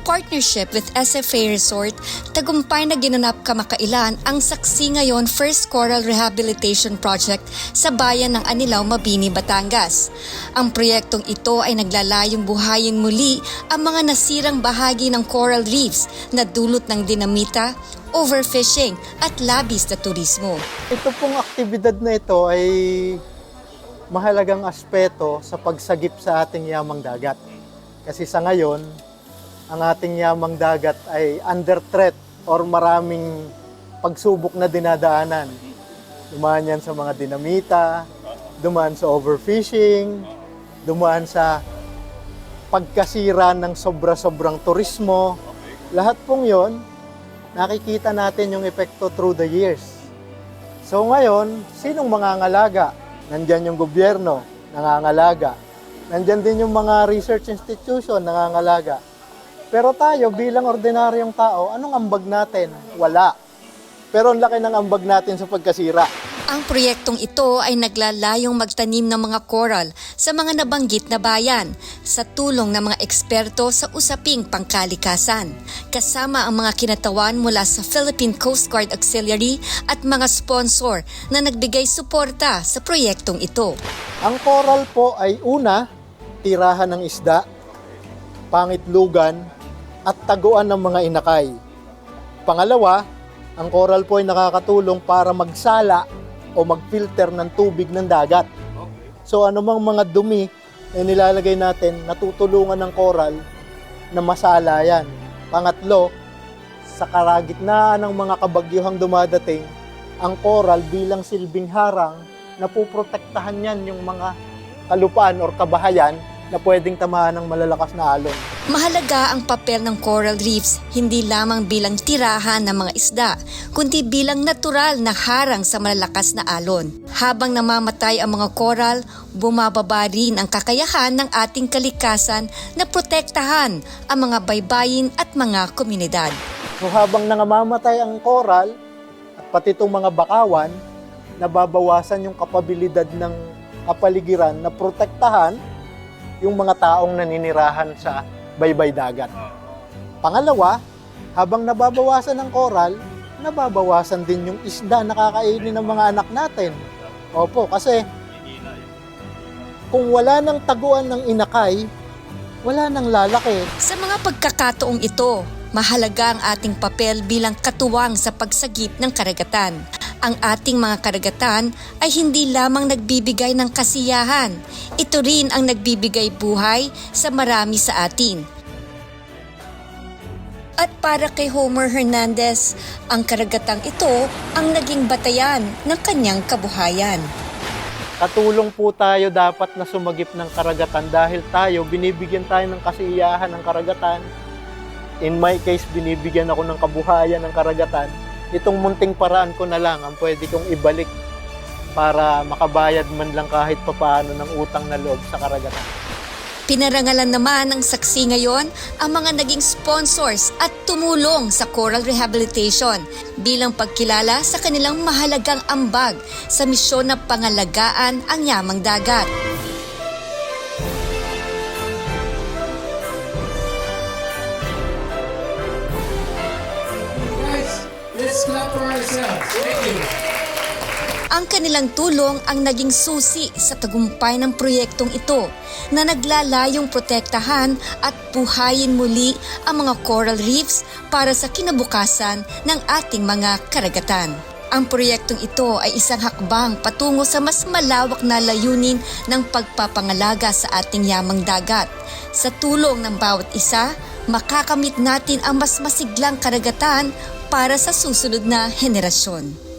partnership with SFA Resort, tagumpay na ginanap kamakailan ang saksi ngayon First Coral Rehabilitation Project sa bayan ng Anilaw, Mabini, Batangas. Ang proyektong ito ay naglalayong buhayin muli ang mga nasirang bahagi ng coral reefs na dulot ng dinamita, overfishing at labis na turismo. Ito pong aktibidad na ito ay mahalagang aspeto sa pagsagip sa ating yamang dagat. Kasi sa ngayon, ang ating yamang dagat ay under threat or maraming pagsubok na dinadaanan. Dumaan yan sa mga dinamita, dumaan sa overfishing, dumaan sa pagkasira ng sobra-sobrang turismo. Lahat pong yon, nakikita natin yung epekto through the years. So ngayon, sinong mangangalaga? Nandyan yung gobyerno, nangangalaga. Nandyan din yung mga research institution, nangangalaga. Pero tayo, bilang ordinaryong tao, anong ambag natin? Wala. Pero ang laki ng ambag natin sa pagkasira. Ang proyektong ito ay naglalayong magtanim ng mga coral sa mga nabanggit na bayan sa tulong ng mga eksperto sa usaping pangkalikasan. Kasama ang mga kinatawan mula sa Philippine Coast Guard Auxiliary at mga sponsor na nagbigay suporta sa proyektong ito. Ang coral po ay una, tirahan ng isda, pangitlugan, at taguan ng mga inakay. Pangalawa, ang coral po ay nakakatulong para magsala o mag-filter ng tubig ng dagat. So anumang mga dumi na nilalagay natin, natutulungan ng coral na masala yan. Pangatlo, sa karagitnaan ng mga kabagyuhang dumadating, ang coral bilang silbing harang na puprotektahan yan yung mga kalupaan or kabahayan na pwedeng tamaan ng malalakas na alon. Mahalaga ang papel ng coral reefs hindi lamang bilang tirahan ng mga isda, kundi bilang natural na harang sa malalakas na alon. Habang namamatay ang mga coral, bumababa rin ang kakayahan ng ating kalikasan na protektahan ang mga baybayin at mga komunidad. So habang nangamamatay ang coral at pati itong mga bakawan, nababawasan yung kapabilidad ng kapaligiran na protektahan yung mga taong naninirahan sa baybay dagat. Pangalawa, habang nababawasan ang coral, nababawasan din yung isda na kakainin ng mga anak natin. Opo, kasi kung wala nang taguan ng inakay, wala nang lalaki. Sa mga pagkakataong ito, mahalaga ang ating papel bilang katuwang sa pagsagip ng karagatan. Ang ating mga karagatan ay hindi lamang nagbibigay ng kasiyahan, ito rin ang nagbibigay buhay sa marami sa atin. At para kay Homer Hernandez, ang karagatang ito ang naging batayan ng kanyang kabuhayan. Katulong po tayo dapat na sumagip ng karagatan dahil tayo, binibigyan tayo ng kasiyahan ng karagatan. In my case, binibigyan ako ng kabuhayan ng karagatan. Itong munting paraan ko na lang ang pwede kong ibalik para makabayad man lang kahit papaano ng utang na loob sa karagatan. Pinarangalan naman ng saksi ngayon ang mga naging sponsors at tumulong sa coral rehabilitation bilang pagkilala sa kanilang mahalagang ambag sa misyon na pangalagaan ang yamang dagat. Let's clap for ourselves. Thank you. Ang kanilang tulong ang naging susi sa tagumpay ng proyektong ito na naglalayong protektahan at buhayin muli ang mga coral reefs para sa kinabukasan ng ating mga karagatan. Ang proyektong ito ay isang hakbang patungo sa mas malawak na layunin ng pagpapangalaga sa ating yamang dagat. Sa tulong ng bawat isa, makakamit natin ang mas masiglang karagatan para sa susunod na henerasyon.